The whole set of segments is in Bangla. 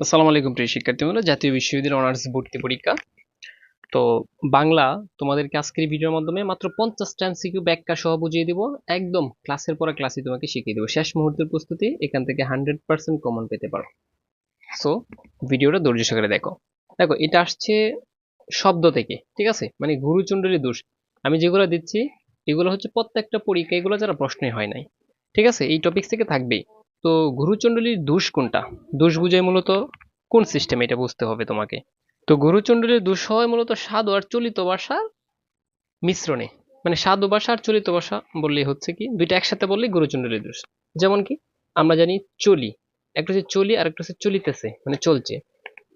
আসসালামু আলাইকুম প্রিয় শিক্ষার্থীবৃন্দ, জাতীয় বিশ্ববিদ্যালয় অনার্স ভর্তি পরীক্ষা। তো বাংলা তোমাদেরকে আজকের ভিডিওর মাধ্যমে মাত্র পঞ্চাশটা এমসিকিউ ব্যাখ্যা সহ বুঝিয়ে দিব। একদম ক্লাসের পরে ক্লাসে তোমাকে শিখিয়ে দেবো। শেষ মুহূর্তের প্রস্তুতি, এখান থেকে হান্ড্রেড পার্সেন্ট কমন পেতে পারো। সো ভিডিওটা ধৈর্য সহকারে দেখো। দেখো, এটা আসছে শব্দ থেকে, ঠিক আছে? মানে গুরুচণ্ডলী দোষ। আমি যেগুলো দিচ্ছি, এগুলো হচ্ছে প্রত্যেকটা পরীক্ষা, এগুলো যারা প্রশ্নই হয় নাই, ঠিক আছে? এই টপিক থেকে থাকবেই। তো গুরুচণ্ডলীর দোষ কোনটা? দোষ বুঝায় মূলত কোন সিস্টেম এটা বুঝতে হবে তোমাকে? তো গুরুচণ্ডলীর দোষ হয় মূলত সাধু আর চলিত ভাষার মিশ্রণে। মানে সাধু ভাষা আর চলিত ভাষা বললেই হচ্ছে কি, দুইটা একসাথে বললেই গুরুচণ্ডলীর দোষ। যেমন কি, আমরা জানি চলি, একটা হচ্ছে চলি আর একটা হচ্ছে চলিতেছে মানে চলছে।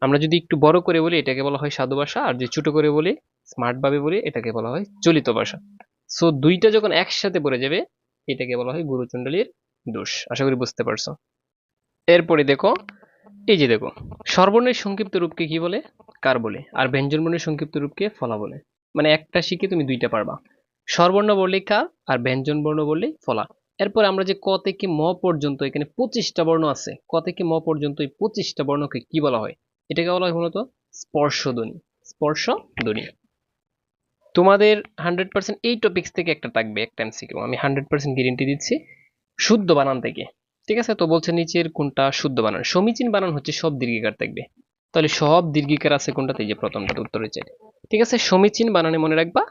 আমরা যদি একটু বড় করে বলি, এটাকে বলা হয় সাধু ভাষা, আর যদি ছোট করে বলি স্মার্ট ভাবে বলি, এটাকে বলা হয় চলিত ভাষা। সো দুইটা যখন একসাথে পড়ে যাবে, এটাকে বলা হয় গুরুচণ্ডলীর দোষ, আশা করি বুঝতে পারছ। এরপরে দেখো, এই যে দেখো, সর্বর্ণের সংক্ষিপ্ত রূপকে কি বলে? কার বলে? আর ব্যঞ্জনবর্ণের সংক্ষিপ্ত রূপকে ফলা বলে। মানে একটা শিখে তুমি দুইটা পারবা। স্বরবর্ণ বললে কার, আর ব্যঞ্জন বর্ণ বললে ফলা। এরপর আমরা যে ক থেকে ম পর্যন্ত এখানে পঁচিশটা বর্ণ আছে, ক থেকে ম পর্যন্ত এই পঁচিশটা বর্ণকে কি বলা হয়? এটাকে বলা হয় মূলত স্পর্শধ্বনি স্পর্শধ্বনি। তোমাদের হান্ড্রেড পার্সেন্ট এই টপিক্স থেকে একটা থাকবে, একটা এমসিকিউ আমি হান্ড্রেড পার্সেন্ট গ্যারেন্টি দিচ্ছি। শুদ্ধ বানান থেকে। ঠিক আছে? তো বলছে নিচের কোনটা শুদ্ধ বানান? সমীচীন বানান হচ্ছে সব দীর্ঘিকার থাকবে তাহলে সব দীর্ঘিকার আছে কোনটাতে? যে প্রথমটাতে উত্তর হচ্ছে ঠিক আছে? সমীচীন বানানে মনে রাখবা,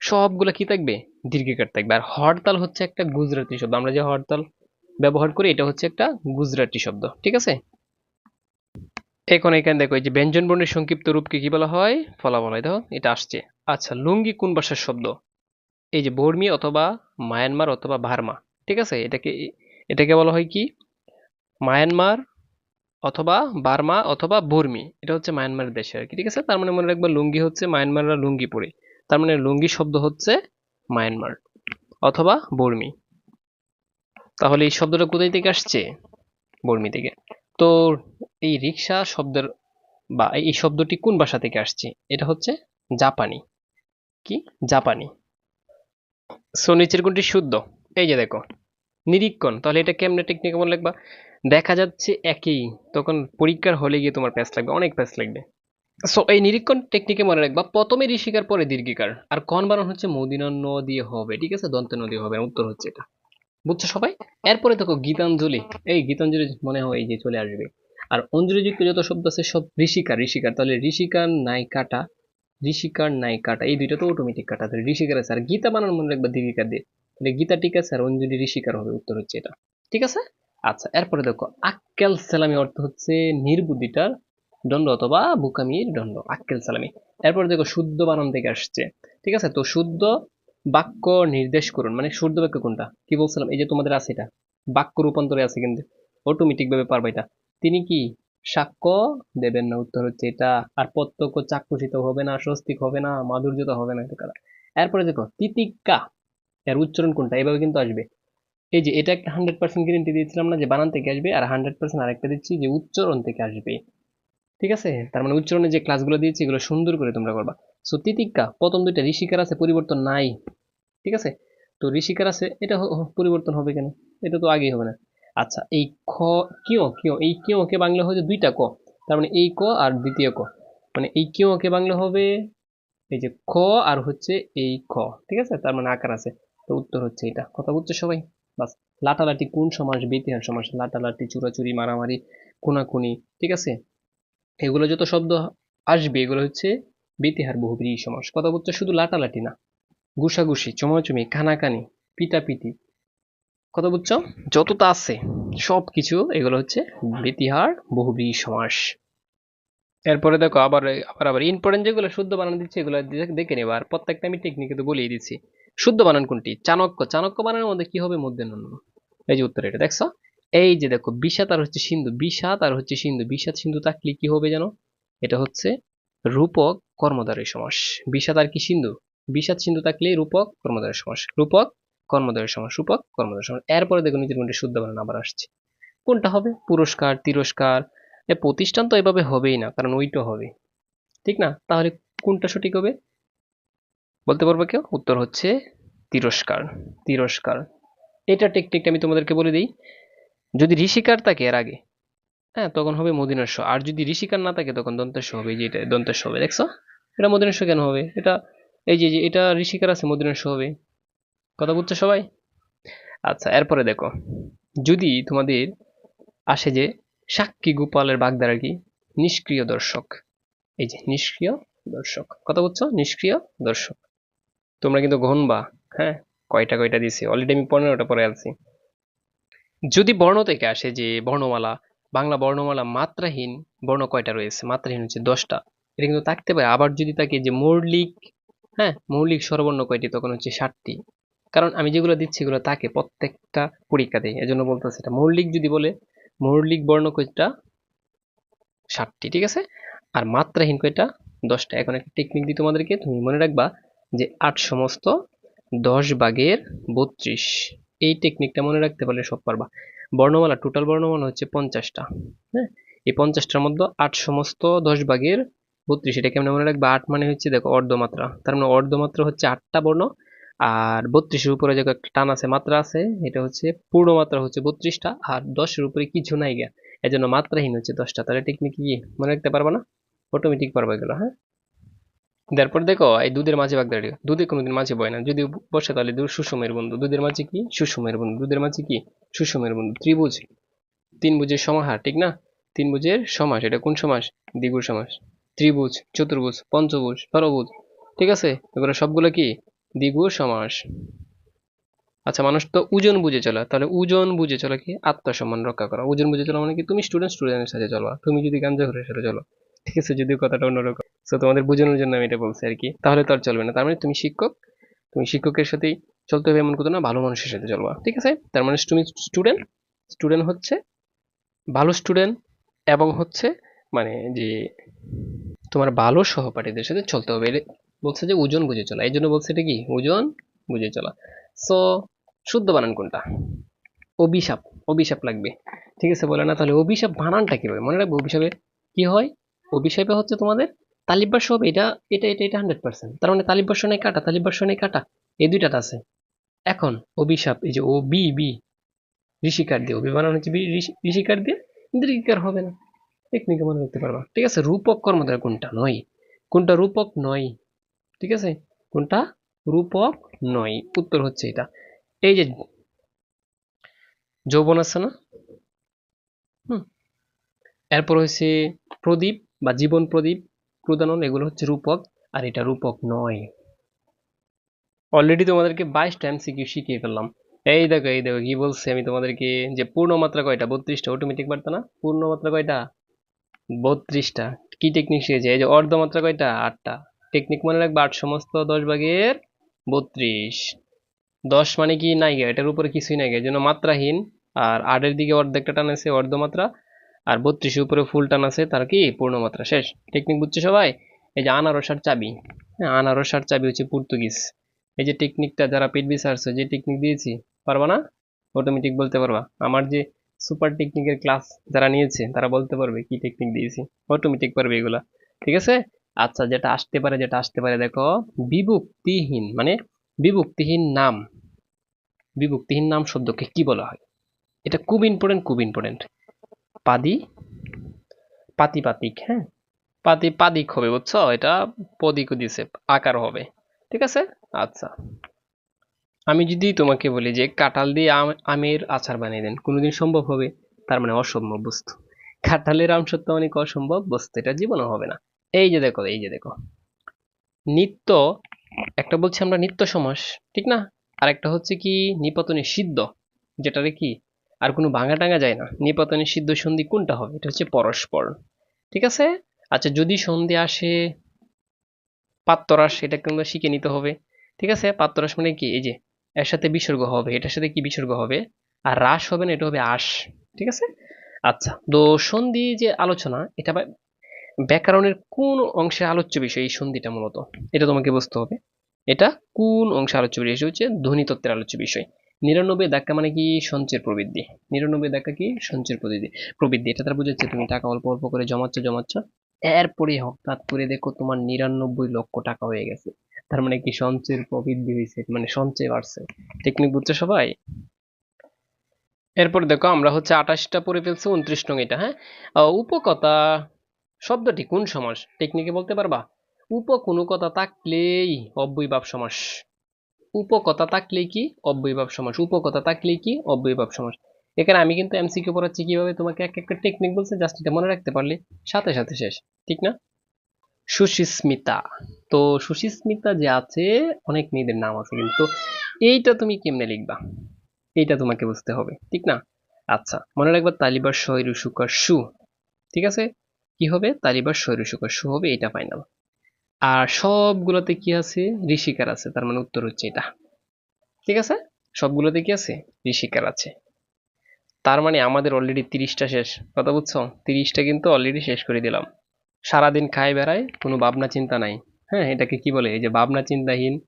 সবগুলো কি থাকবে? দীর্ঘিকার থাকবে। আর হরতাল হচ্ছে একটা গুজরাটি শব্দ। আমরা যে হরতাল ব্যবহার করি, এটা হচ্ছে একটা গুজরাটি শব্দ। ঠিক আছে? এখন এখানে দেখো, এই যে ব্যঞ্জন বর্ণের সংক্ষিপ্ত রূপকে কি বলা হয়? ফলা বলা হয়। দেখো, এটা আসছে। আচ্ছা লুঙ্গি কোন ভাষার শব্দ? এই যে বর্মি অথবা মায়ানমার অথবা ভার্মা। ঠিক আছে? এটাকে এটাকে বলা হয় কি? মায়ানমার অথবা বার্মা অথবা বর্মি। এটা হচ্ছে মায়ানমারের দেশে আর কি, ঠিক আছে? তার মানে মনে রাখবা লুঙ্গি হচ্ছে মায়ানমাররা লুঙ্গি পরে। তার মানে লুঙ্গি শব্দ হচ্ছে মায়ানমার অথবা বর্মি। তাহলে এই শব্দটা কোথায় থেকে আসছে? বর্মি থেকে। তো এই রিক্সা শব্দের বা এই শব্দটি কোন ভাষা থেকে আসছে? এটা হচ্ছে জাপানি। কি? জাপানি। সো নিচের কোনটি শুদ্ধ? এই যে দেখো। নিরীক্ষণ। তাহলে এটা কেমনে টেকনিক মনে লাগবা? দেখা যাচ্ছে একই, তখন পরীক্ষার হলে গিয়ে তোমার প্যাস লাগবে, অনেক প্যাস লাগবে। সো এই নিরীক্ষণ টেকনিকে মনে রাখবা, প্রথমে ঋষিকার, পরে দীর্ঘিকার। আর কন বানান হচ্ছে মদিনা ন দিয়ে হবে, ঠিক আছে? দন্ত ন দিয়ে হবে উত্তর হচ্ছে এটা। বুঝছ সবাই? এরপরে দেখো গীতাঞ্জলি। এই গীতাঞ্জলি মনে হয় এই যে চলে আসবে। আর অঞ্জলিযুক্ত যত শব্দ আছে, সব ঋষিকার ঋষিকার। তাহলে ঋষিকার নাই কাটা ঋষিকার নাই কাটা এই দুইটা তো অটোমেটিক কাটা। তাহলে ঋষিকার আছে। আর গীতা বানান মনে রাখবা দীর্ঘিকার দিয়ে। তাহলে গীতা ঠিক আছে আর অঞ্জলি ঋষিকার হবে? উত্তর হচ্ছে এটা। ঠিক আছে? আচ্ছা এরপরে দেখো, আক্কেল সালামি অর্থ হচ্ছে নির্বুদ্ধিটার দণ্ড অথবা বুকামির দণ্ড, আক্কেল সালামি। এরপরে দেখো, শুদ্ধ বানান থেকে আসছে। ঠিক আছে? তো শুদ্ধ বাক্য নির্দেশ করুন। মানে শুদ্ধ বাক্য কোনটা? কি বলছিলাম? এই যে তোমাদের আছে এটা। বাক্য রূপান্তরে আছে কিন্তু। অটোমেটিক ভাবে পারবে এটা। তিনি কি? সাক্ষ্য দেবেন না। উত্তর হচ্ছে এটা। আর প্রত্যক্ষ চাক্ষুষিত হবে না, স্বস্তিক হবে না, মাধুর্যতা হবে না এরপরে দেখো তিতিকা এর উচ্চারণ কোনটা? এভাবে কিন্তু আসবে। এই যে এটা হান্ড্রেড পার্সেন্ট গ্যারেন্টি দিয়েছিলাম না যে বানান থেকে আসবে, আর হান্ড্রেড পার্সেন্ট আরেকটা দিচ্ছি যে উচ্চারণ থেকে আসবে। ঠিক আছে? তার মানে উচ্চারণে যে ক্লাসগুলো দিয়েছি, এগুলো সুন্দর করে তোমরা করবা। সো তিতিকা প্রথম দুইটা ঋষিকার আছে, পরিবর্তন নাই। ঠিক আছে? তো ঋষিকার আছে, এটা পরিবর্তন হবে কেন? এটা তো আগেই হবে না। আচ্ছা এই খ, কিয় কিয়, এই কিয় কে বাংলা হয়েছে দুইটা ক। তার মানে এই ক আর দ্বিতীয় ক। মানে এই কিয় কে বাংলা হবে? এই যে খ আর হচ্ছে এই খ। ঠিক আছে? তার মানে আকার আছে। তো উত্তর হচ্ছে এটা। কথা বুঝছ সবাই? বাস, লাটালাটি কোন সমাস বেতিহার সমাস? লাটালাটি, চুরাচুরি, মারামারি, খুনাখুনি, ঠিক আছে? এগুলো যত শব্দ আসবে, এগুলো হচ্ছে বেতিহার বহুব্রী সমাস। কথা বুঝছ? শুধু লাটালাটি না, গুসাগুসি, চমাচমি কানাকানি পিটাপিটি কথা বুঝছ? যতটা আছে সব কিছু এগুলো হচ্ছে বেতিহার বহুব্রী সমাস। এরপরে দেখো, আবার আবার আবার ইম্পর্টেন্ট যেগুলো শুদ্ধ বানানো দিচ্ছে, এগুলো দেখে নেব। আর প্রত্যেকটা আমি টেকনিকে তো বলেই দিচ্ছি। শুদ্ধ বানান কোনটি? চাণক্য। চাণক্য বানানের মধ্যে কি হবে? মধ্যে নন্য এই যে উত্তর এটা, দেখছ? এই যে দেখো, বিষাদ আর হচ্ছে সিন্ধু। বিষাদ আর হচ্ছে সিন্ধু। বিষাদ সিন্ধু থাকলে কি হবে জানো? এটা হচ্ছে রূপক কর্মধারয় সমাস। বিষাদ আর কি সিন্ধু? বিষাদ সিন্ধু থাকলে রূপক কর্মধারয় সমাস। রূপক কর্মধারয় সমাস, রূপক কর্মধারয় সমাস। এরপরে দেখো নিজের মধ্যে শুদ্ধ বানান আবার আসছে। কোনটা হবে? পুরস্কার, তিরস্কার। প্রতিষ্ঠান তো এভাবে হবেই না, কারণ ওইটা হবে। ঠিক না? তাহলে কোনটা সঠিক হবে? বলতে পারবে কেউ? উত্তর হচ্ছে তিরস্কার তিরস্কার। এটা টেকনিকটা আমি তোমাদেরকে বলে দিই, যদি ঋষিকার থাকে এর আগে হ্যাঁ তখন হবে মদিনার আর যদি ঋষিকার না থাকে, তখন দন্তের স হবে যে এটা দন্তের স হবে, দেখছ? এটা মদিনার কেন হবে? এটা, এই যে এটা ঋষিকার আছে, মদিনার হবে। কথা বুঝছ সবাই? আচ্ছা এরপরে দেখো, যদি তোমাদের আসে যে সাক্ষী গোপালের বাগদারা কি, নিষ্ক্রিয় দর্শক, এই যে, নিষ্ক্রিয় দর্শক, কথা বুঝছ? নিষ্ক্রিয় দর্শক। তোমরা কিন্তু গহনবা হ্যাঁ? কয়টা কয়টা দিছি? অলরেডি আমি পনেরোটা পরে আছি যদি বর্ণ থেকে আসে যে বর্ণমালা, বাংলা বর্ণমালা মাত্রাহীন, বর্ণ কয়টা রয়েছে? মাত্রাহীন হচ্ছে দশটা। এটা কিন্তু থাকতে পারে। আবার যদি তাকে যে মৌলিক হ্যাঁ? মৌলিক স্বরবর্ণ কয়টি, তখন হচ্ছে ষাটটি। কারণ আমি যেগুলো দিচ্ছি, এগুলো তাকে প্রত্যেকটা পরীক্ষাতেই এজন্য বলতেছি এটা মৌলিক যদি বলে, মৌলিক বর্ণ কয়টা? ষাটটি, ঠিক আছে? আর মাত্রাহীন কয়টা? দশটা। এখন একটা টেকনিক দিই তোমাদেরকে, তুমি মনে রাখবা যে আট সমস্ত দশ ভাগের বত্রিশ। এই টেকনিকটা মনে রাখতে পারলে সব পারবা। বর্ণমালা টোটাল বর্ণমালা হচ্ছে পঞ্চাশটা। হ্যাঁ? এই পঞ্চাশটার মধ্যে আট সমস্ত দশ ভাগের বত্রিশ, এটা কেমন মনে রাখবা? আট মানে হচ্ছে দেখো অর্ধমাত্রা। তার মানে অর্ধমাত্রা হচ্ছে আটটা বর্ণ আর বত্রিশের উপরে যে একটা টান আছে, মাত্রা আছে। এটা হচ্ছে পূর্ণ মাত্রা হচ্ছে বত্রিশটা আর দশের উপরে কিছু নাই গা। এজন্য মাত্রাহীন হচ্ছে দশটা। তাহলে টেকনিক কি? মনে রাখতে পারবা না? অটোমেটিক পারবা এগুলো হ্যাঁ? তারপর দেখো, এই দুধের মাঝে বাগ দাঁড়িয়ে দুধে কোনোদিন মাঝে বয় না। যদি বসে তাহলে সুষমের বন্ধু। দুধের মাঝে কি? সুষমের বন্ধু। দুধের মাঝে কি? সুষমের বন্ধু। ত্রিভুজ। তিন বুঝের সমাহার, ঠিক না? তিন বুঝের সমাস, এটা কোন সমাস? দ্বিগুণ সমাস। ত্রিভুজ, চতুর্ভুজ, পঞ্চভুজ, ষড়ভুজ, ঠিক আছে? এগুলো সবগুলো কি? দ্বিগুণ সমাস। আচ্ছা মানুষ তো ওজন বুঝে চলা। তাহলে ওজন বুঝে চলা কি? আত্মসম্মান রক্ষা করা। ওজন বুঝে চলা মানে কি? তুমি স্টুডেন্ট স্টুডেন্টের সাথে চলবা। তুমি যদি গাঞ্জা ঘুরে সাথে চলো, ঠিক আছে? যদিও কথাটা অন্যরকম। তো তোমাদের বোঝানোর জন্য আমি এটা বলছি আর কি। তাহলে তো আর চলবে না। তার মানে তুমি শিক্ষক, তুমি শিক্ষকের সাথেই চলতে হবে এমন কথা না, ভালো মানুষের সাথে চলবা। ঠিক আছে? তার মানে তুমি স্টুডেন্ট স্টুডেন্ট হচ্ছে ভালো স্টুডেন্ট এবং হচ্ছে মানে যে তোমার ভালো সহপাঠীদের সাথে চলতে হবে। বলছে যে ওজন বুঝে চলা। এই জন্য বলছে এটা কি? ওজন বুঝে চলা। সো শুদ্ধ বানান কোনটা? অভিশাপ। অভিশাপ লাগবে। ঠিক আছে বলে না? তাহলে অভিশাপ বানানটা কীভাবে? মনে রাখবে অভিশাপে কি হয়? অভিশাপে হচ্ছে তোমাদের তালিব ভাষ্য হবে এটা এটা এটা এটা হান্ড্রেড পার্সেন্ট তার মানে তালিব ভাষ্য নেই কাটা, তালিব ভাষ্য নেই কাটা, এই দুইটাটা আছে। এখন, অভিশাপ, এই যে ও, বি বি, ঋষিকার দিয়ে অভি বানানো হচ্ছে ঋষিকার দিয়ে দীর্ঘিকার হবে না। টেকনিকে মনে রাখতে পারবা। ঠিক আছে, রূপক কর্মধারা কোনটা নয়? কোনটা রূপক নয়? ঠিক আছে? কোনটা? রূপক নয়। উত্তর হচ্ছে এটা। এই যে, যৌবন আছে না? হুম। এরপর হচ্ছে প্রদীপ বা জীবন প্রদীপ। প্রদানন, এগুলো হচ্ছে রূপক, আর এটা রূপক নয়। অলরেডি তোমাদেরকে বাইশটা এমসিকিউ শিখিয়ে ফেললাম। এই দেখো এই দেখো, কি বলছে? আমি তোমাদেরকে যে পূর্ণমাত্রা কয়টা? বত্রিশটা অটোমেটিক পারতো না? পূর্ণমাত্রা কয়টা? বত্রিশটা। কি টেকনিক শিখেছে? এই যে অর্ধমাত্রা কয়টা? আটটা। টেকনিক মনে রাখবে, আট সমস্ত দশ ভাগের বত্রিশ। দশ মানে কি? নাই গে, এটার উপরে কিছুই নাই গে, এই জন্য মাত্রাহীন। আর আটের দিকে অর্ধেকটা টান আছে, অর্ধমাত্রা। আর বত্রিশের উপরে ফুল টান আছে, তার কি? পূর্ণমাত্রা শেষ। টেকনিক বুঝছে সবাই? এই যে আনারসার চাবি। হ্যাঁ আনারসার চাবি হচ্ছে পর্তুগিজ। এই যে টেকনিকটা যারা পেট বিসার্স যে টেকনিক দিয়েছি, পারবা না? অটোমেটিক বলতে পারবা। আমার যে সুপার টেকনিকের ক্লাস যারা নিয়েছে, তারা বলতে পারবে কি টেকনিক দিয়েছি। অটোমেটিক পারবে এগুলা। ঠিক আছে? আচ্ছা যেটা আসতে পারে, যেটা আসতে পারে, দেখো, বিভক্তিহীন মানে বিভক্তিহীন নাম। বিভক্তিহীন নাম শব্দকে কি বলা হয়? এটা খুব ইম্পর্টেন্ট খুব ইম্পর্টেন্ট পাদি? পাতিপাতিক হ্যাঁ? পাতি পাদিক হবে, বুঝছ? এটা পদিকও দিছে, আকার হবে, ঠিক আছে? আচ্ছা। আমি যদি তোমাকে বলি যে কাঁঠাল দিয়ে আমের আচার বানিয়ে দেন, কোনোদিন সম্ভব হবে? তার মানে অসম্ভব বস্তু। কাঁঠালের আম সত্য অনেক অসম্ভব বস্তু, এটা জীবনে হবে না। এই যে দেখো, এই যে দেখো। নিত্য, একটা বলছি আমরা নিত্য সমাস, ঠিক না? আর একটা হচ্ছে কি, নিপতনে সিদ্ধ, যেটারে কি? আর কোনো ভাঙা টাঙা যায় না। নিপতনে সিদ্ধ সন্ধি কোনটা হবে? এটা হচ্ছে পরস্পর। ঠিক আছে? আচ্ছা যদি সন্ধি আসে পাত্তরাস এটা কিন্তু শিখে নিতে হবে। ঠিক আছে? পাত্তরাস মানে কি? এই যে, এর সাথে বিসর্গ হবে। এটার সাথে কি বিসর্গ হবে? আর রাস হবে না, এটা হবে আশ ঠিক আছে? আচ্ছা তো সন্ধি যে আলোচনা, এটা ব্যাকরণের কোন অংশে আলোচ্য বিষয় এই সন্ধিটা মূলত? এটা তোমাকে বুঝতে হবে। এটা কোন অংশে আলোচ্য বিষয়? হচ্ছে ধ্বনিতত্ত্বের আলোচ্য বিষয়। নিরানব্বই ধাক্কা মানে কি সঞ্চয়ের প্রবৃদ্ধি? নিরানব্বই ধাক্কা কি সঞ্চয়ের প্রবৃদ্ধি? প্রবৃদ্ধি, এটা তারা বুঝাচ্ছে তুমি টাকা অল্প অল্প করে জমাচ্ছ জমাচ্ছ। এরপরে হঠাৎ করে দেখো তোমার নিরানব্বই লক্ষ টাকা হয়ে গেছে। তার মানে কি সঞ্চয়ের প্রবৃদ্ধি হয়েছে মানে সঞ্চয় বাড়ছে। টেকনিক বুঝছ সবাই? এরপর দেখো আমরা হচ্ছে আঠাশটা পরে ফেলছি, উনত্রিশ নং এটা হ্যাঁ? উপকথা শব্দটি কোন সমাস? টেকনিকে বলতে পারবা? উপ কোনো কথা থাকলেই অব্যয়ভাব সমাস। উপকথা থাকলেই কি? অব্যয়ভাব সমাস। উপকথা থাকলেই কি? অব্যয়ভাব সমাস। এখানে আমি কিন্তু এমসিকিউ পড়াচ্ছি কীভাবে? তোমাকে এক একটা টেকনিক বলছে জাস্ট এটা মনে রাখতে পারলে সাথে সাথে শেষ। ঠিক না? সুশিস্মিতা তো সুশিস্মিতা যে আছে, অনেক মেয়েদের নাম আছে কিন্তু। এইটা তুমি কেমনে লিখবা? এইটা তোমাকে বুঝতে হবে। ঠিক না? আচ্ছা মনে রাখবা তালিবার শৈরু সুকার সু। ঠিক আছে? কি হবে? তালিবার শৈরু সুকার সু হবে এটা ফাইনাল আর সবগুলোতে কি আছে? ঋষিকার আছে, তার মানে উত্তর হচ্ছে এটা। ঠিক আছে? সবগুলোতে কি আছে? ঋষিকার আছে। তার মানে আমাদের অলরেডি তিরিশটা শেষ। কথা বুঝছ? তিরিশটা কিন্তু অলরেডি শেষ করে দিলাম। সারাদিন খায় বেড়ায়, কোনো ভাবনা চিন্তা নাই। হ্যাঁ এটাকে কি বলে? এই যে ভাবনা চিন্তাহীন।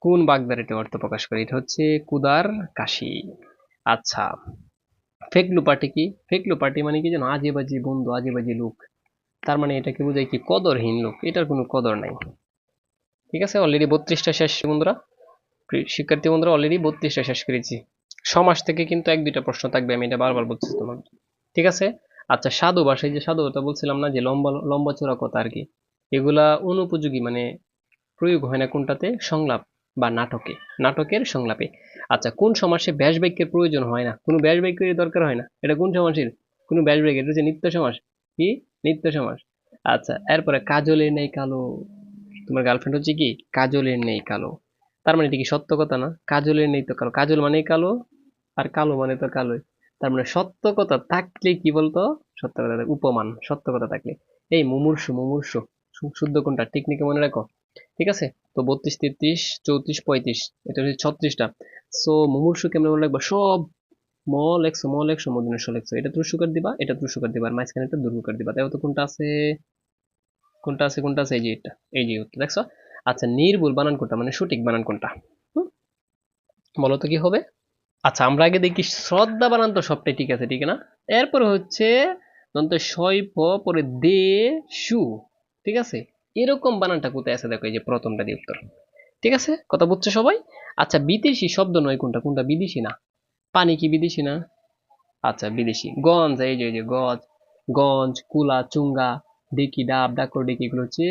কোন বাগদার এটা অর্থ প্রকাশ করে? এটা হচ্ছে কুদার কাশি। আচ্ছা ফেকলু পার্টি কি? ফেকলু পার্টি মানে কি যেন আজে বাজে বন্ধু আজে বাজে লোক। তার মানে এটাকে বোঝায় কি কদরহীন লোক। এটার কোনো কদর নাই। ঠিক আছে? অলরেডি বত্রিশটা শেষ, বন্ধুরা। শিক্ষার্থী বন্ধুরা অলরেডি বত্রিশটা শেষ করেছি। সমাজ থেকে কিন্তু এক, দুইটা প্রশ্ন থাকবে, আমি এটা বারবার বলছি তোমাকে ঠিক আছে? আচ্ছা সাধু ভাষায় যে সাধু কথা বলছিলাম না, যে লম্বা লম্বা চোরা কথা আর কি, এগুলা অনুপযোগী মানে প্রয়োগ হয় না কোনটাতে? সংলাপ বা নাটকে। নাটকের সংলাপে। আচ্ছা কোন সমাসে ব্যাস বাক্যের প্রয়োজন হয় না? কোনো ব্যাস বাক্যের দরকার হয় না? এটা কোন সমাসের? কোনো ব্যাস বাক্য এটা হচ্ছে নিত্য সমাস। কি? নিত্য সমাস। আচ্ছা এরপরে কাজলের নেই কালো। তোমার গার্লফ্রেন্ড হচ্ছে কি? কাজলের নেই কালো। তার মানে এটা কি সত্য কথা না? কাজলের নেই তো কালো। কাজল মানে কালো আর কালো মানে তো কালোই। তার মানে সত্য কথা থাকলে কি বলতো? সত্য কথা উপমান, সত্য কথা থাকলে। এই মুমূর্ষু মুমূর্ষু শুদ্ধ কোনটা? টেকনিকে মনে রাখো? ঠিক আছে? তো বত্রিশ, তেত্রিশ, চৌত্রিশ, পঁয়ত্রিশ, এটা হচ্ছে ছত্রিশটা। সো মুমূর্ষু কেমন মনে রাখবা? সব ম লেখছো ম লেখছো মদিনের স লেখছো এটা ত্রুসুকার দিবা, এটা ত্রুসুকার দিবা, আর মাঝখানে একটা দুর্গকার দিবা। তাই তো কোনটা আছে? কোনটা আছে কোনটা আছে? এই যে এটা, এই যে উত্তর দেখছ? আচ্ছা নির্ভুল বানান কোনটা? মানে সঠিক বানান কোনটা? বলো তো কি হবে? আচ্ছা আমরা আগে দেখি শ্রদ্ধা বানান তো সবটাই ঠিক আছে, ঠিক না? এরপর হচ্ছে, দন্ত সই প পরে দে সু, ঠিক আছে? এরকম বানানটা কোথায় আছে দেখো, এই যে প্রথমটা দিয়ে উত্তর। ঠিক আছে? কথা বুঝছ সবাই? আচ্ছা বিদেশি শব্দ নয় কোনটা? কোনটা বিদেশি না? পানি কি বিদেশি না? আচ্ছা বিদেশি। গঞ্জ, এই যে যে, গজ, গঞ্জ, কুলা, চুঙ্গা, ডিকি, ডাব, ডাকর, ডিকি, এগুলো হচ্ছে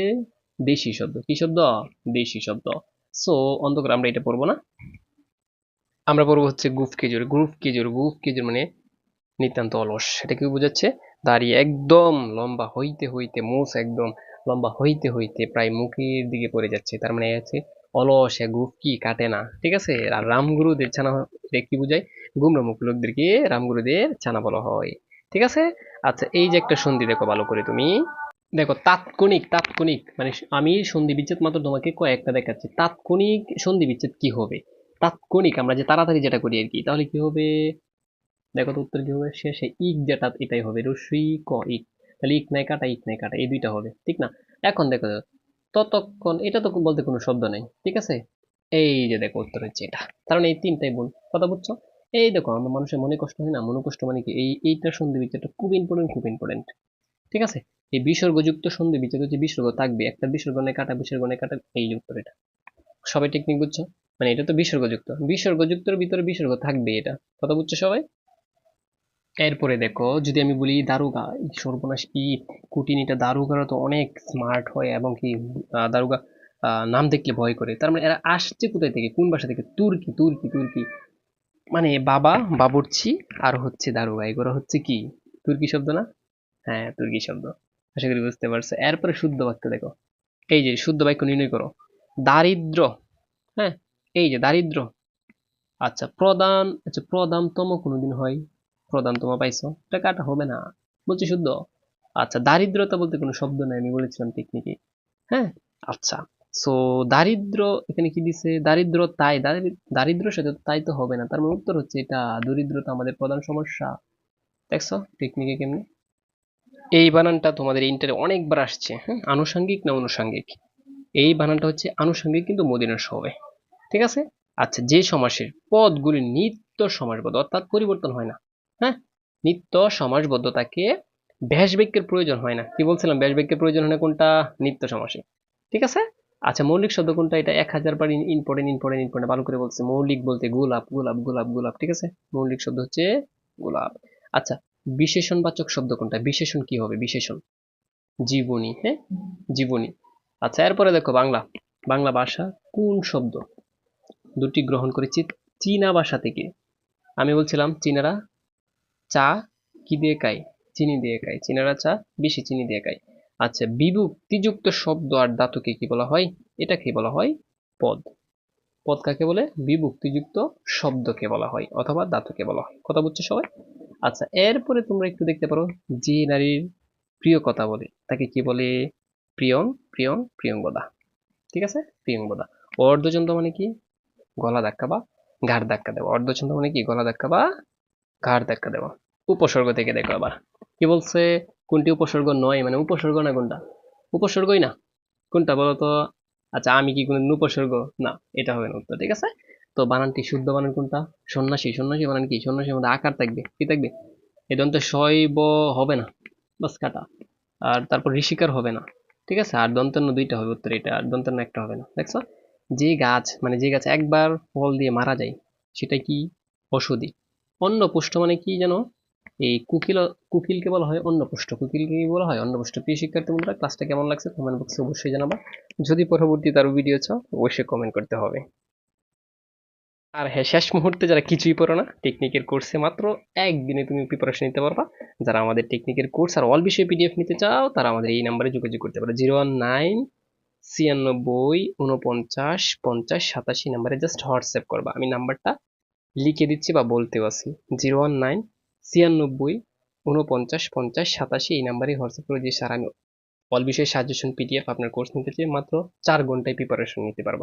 দেশি শব্দ। কি শব্দ? দেশি শব্দ। সো অন্ধকার আমরা এটা পড়ব না? আমরা পড়ব হচ্ছে গুফ কেজুর গুফ কেজুর গুফ কেজুর মানে নিতান্ত অলস। এটা কি বোঝাচ্ছে? দাঁড়িয়ে একদম লম্বা, হইতে হইতে মোষ একদম লম্বা, হইতে হইতে প্রায় মুখের দিকে পড়ে যাচ্ছে। তার মানে হচ্ছে অলস গুফ কি কাটে না। ঠিক আছে? আর রামগুরুদের ছানা এটা কি বোঝায় গুমরামুখ লোকদেরকে রামগুরুদের ছানা বলা হয়। ঠিক আছে? আচ্ছা এই যে একটা সন্ধি দেখো ভালো করে তুমি। দেখো, তাৎক্ষণিক তাৎক্ষণিক মানে আমি সন্ধি বিচ্ছেদ মাত্র তোমাকে কয়েকটা দেখাচ্ছি। তাৎক্ষণিক সন্ধি বিচ্ছেদ কি হবে? তাৎক্ষণিক আমরা যে তাড়াতাড়ি যেটা করি আর কি, তাহলে কি হবে? দেখো তো উত্তর কি হবে? শেষে ইক যেটা, এটাই হবে। রসই ক, ইক। তাহলে ইক নাই কাটা, ইক নাই কাটা, এই দুইটা হবে। ঠিক না? এখন দেখো, ততক্ষণ, এটা তো বলতে কোনো শব্দ নেই। ঠিক আছে? এই যে দেখো উত্তর হচ্ছে এটা। কারণ এই তিনটাই বল কথা বুঝছ? এই দেখো, আমার মানুষের মনে কষ্ট হয় না, মনে কষ্ট মানে কি? এই, এইটা সন্ধি বিচ্ছেদটা খুব ইম্পর্টেন্ট খুব ইম্পর্টেন্ট ঠিক আছে? এই বিসর্গযুক্ত সন্ধি বিচ্ছেদ হচ্ছে বিসর্গ থাকবে, একটা বিসর্গ নেই কাটা বিসর্গ নেই কাটা এই যে উত্তর এটা। সবাই টেকনিক বুঝছ? মানে এটা তো বিসর্গযুক্ত। বিসর্গযুক্তর ভিতরে বিসর্গ থাকবে এটা। কথা বুঝছ সবাই? এরপরে দেখো, যদি আমি বলি দারুগা সর্বনাশ কি কুটিনিটা দারুগারা তো অনেক স্মার্ট হয় এবং কি দারুগা নাম দেখলে ভয় করে। তার মানে এরা আসছে কোথায় থেকে? কোন ভাষা থেকে? তুর্কি তুর্কি তুর্কি। মানে বাবা, বাবুর্চি আর হচ্ছে দারুগা এগুলো হচ্ছে কি? তুর্কি শব্দ না? হ্যাঁ তুর্কি শব্দ। আশা করি বুঝতে পারছ। এরপরে শুদ্ধ বাক্য দেখো। এই যে শুদ্ধ বাক্য নির্ণয় করো। দারিদ্র। হ্যাঁ এই যে দারিদ্র। আচ্ছা প্রধান আচ্ছা প্রধানতম কোনোদিন হয়? প্রধানতম পাইছো। এটা কাটা হবে না। বলছি শুদ্ধ? আচ্ছা দারিদ্রতা বলতে কোনো শব্দ নাই, আমি বলেছিলাম টেকনিকে হ্যাঁ আচ্ছা। সো দারিদ্র, এখানে কি দিছে? দারিদ্র তাই, দারি- দারিদ্রের সাথে তাই তো হবে না। তার মানে উত্তর হচ্ছে এটা দরিদ্রতা আমাদের প্রধান সমস্যা। দেখছ টেকনিকে কেমনি? এই বানানটা তোমাদের ইন্টারে অনেকবার আসছে হ্যাঁ? আনুষঙ্গিক না অনুষঙ্গিক? এই বানানটা হচ্ছে আনুষঙ্গিক কিন্তু মদিনার হবে ঠিক আছে? আচ্ছা যে সমাসের পদগুলি নিত্য সমাসবদ্ধ, অর্থাৎ পরিবর্তন হয় না হ্যাঁ? নিত্য সমাসবদ্ধতাকে ব্যাস বাক্যের প্রয়োজন হয় না। কি বলছিলাম? ব্যাস বাক্যের প্রয়োজন হয় না কোনটা? নিত্য সমাসে। ঠিক আছে? আচ্ছা মৌলিক শব্দ কোনটা? এটা এক হাজার বার ইম্পর্টেন্ট ইম্পর্টেন্ট ইম্পর্টেন্ট ভালো করে বলছে। মৌলিক বলতে গোলাপ গোলাপ গোলাপ গোলাপ, ঠিক আছে? মৌলিক শব্দ হচ্ছে গোলাপ। আচ্ছা বিশেষণবাচক শব্দ কোনটা? বিশেষণ কি হবে? বিশেষণ। জীবনী হ্যাঁ? জীবনী। আচ্ছা এরপরে দেখো বাংলা। বাংলা ভাষা কোন শব্দ? দুটি গ্রহণ করেছি চীনা ভাষা থেকে। আমি বলছিলাম চীনারা চা কি দিয়ে খায়? চিনি দিয়ে খায়। চীনারা চা বেশি, চিনি দিয়ে খায়। আচ্ছা বিভক্তিযুক্ত শব্দ আর ধাতুকে কি বলা হয়? এটাকে বলা হয় পদ। পদ কাকে বলে? বিভক্তিযুক্ত শব্দকে বলা হয়, অথবা ধাতুকে বলা হয়। কথা বুঝছ সবাই? আচ্ছা এরপরে তোমরা একটু দেখতে পারো, যে নারীর প্রিয় কথা বলে, তাকে কি বলে? প্রিয়ং প্রিয়ং, প্রিয়ঙ্গদা। ঠিক আছে? প্রিয়ঙ্গদা। অর্ধচন্দ্র মানে কি? গলা ধাক্কা বা ঘাড় ধাক্কা দেওয়া। অর্ধচন্দ্র মানে কি? গলা ধাক্কা বা ঘাড় ধাক্কা দেওয়া। উপসর্গ থেকে দেখো আবার। কি বলছে? কোনটি উপসর্গ নয়? মানে উপসর্গ না কোনটা? উপসর্গই না। কোনটা বলো তো আচ্ছা আমি কি কোনো উপসর্গ? না, এটা হবে না উত্তর, ঠিক আছে? তো বানানটি শুদ্ধ বানান কোনটা? সন্ন্যাসী। সন্ন্যাসী বানান কি? সন্ন্যাসীর মধ্যে আকার থাকবে। কি থাকবে? এই দন্তে শৈব হবে না। বাস, কাটা। আর তারপর ঋষিকার হবে না। ঠিক আছে? আর দন্তন্য দুইটা হবে উত্তর এটা, আর দন্তন্য একটা হবে না। দেখছ? যে গাছ মানে যে গাছ একবার ফল দিয়ে মারা যায়, সেটা কি? ওষুধি অন্য পুষ্ট মানে কি যেন? এই কুকিল, কুকিলকে বলা হয় অন্নপুষ্ট। কুকিলকে কি বলা হয় অন্নপুষ্ট। প্রিয় শিক্ষার্থী বন্ধুরা ক্লাসটা কেমন লাগছে কমেন্ট বক্সে অবশ্যই জানাবা। যদি পরবর্তী তার ভিডিও চাও, অবশ্যই কমেন্ট করতে হবে। আর হ্যাঁ শেষ মুহূর্তে যারা কিছুই পড়ো না টেকনিকের কোর্সে মাত্র একদিনে তুমি প্রিপারেশন নিতে পারবা। যারা আমাদের টেকনিকের কোর্স আর অল বিষয়ে পিডিএফ নিতে চাও, তারা আমাদের এই নাম্বারে যোগাযোগ করতে পারো। জিরো ওয়ান নাইন ছিয়ানব্বই উনপঞ্চাশ পঞ্চাশ, সাতাশি নাম্বারে জাস্ট হোয়াটসঅ্যাপ করবা। আমি নাম্বারটা লিখে দিচ্ছি বা বলতেও আছি। জিরো ওয়ান নাইন ছিয়ানব্বই উনপঞ্চাশ পঞ্চাশ, সাতাশি এই নাম্বারে হোয়াটসঅ্যাপ করে দিয়ে সারানো অল বিষয়ে সাজেশন পিডিএফ আপনার কোর্স নিতে চাই, মাত্র চার ঘন্টায় প্রিপারেশন নিতে পারবা।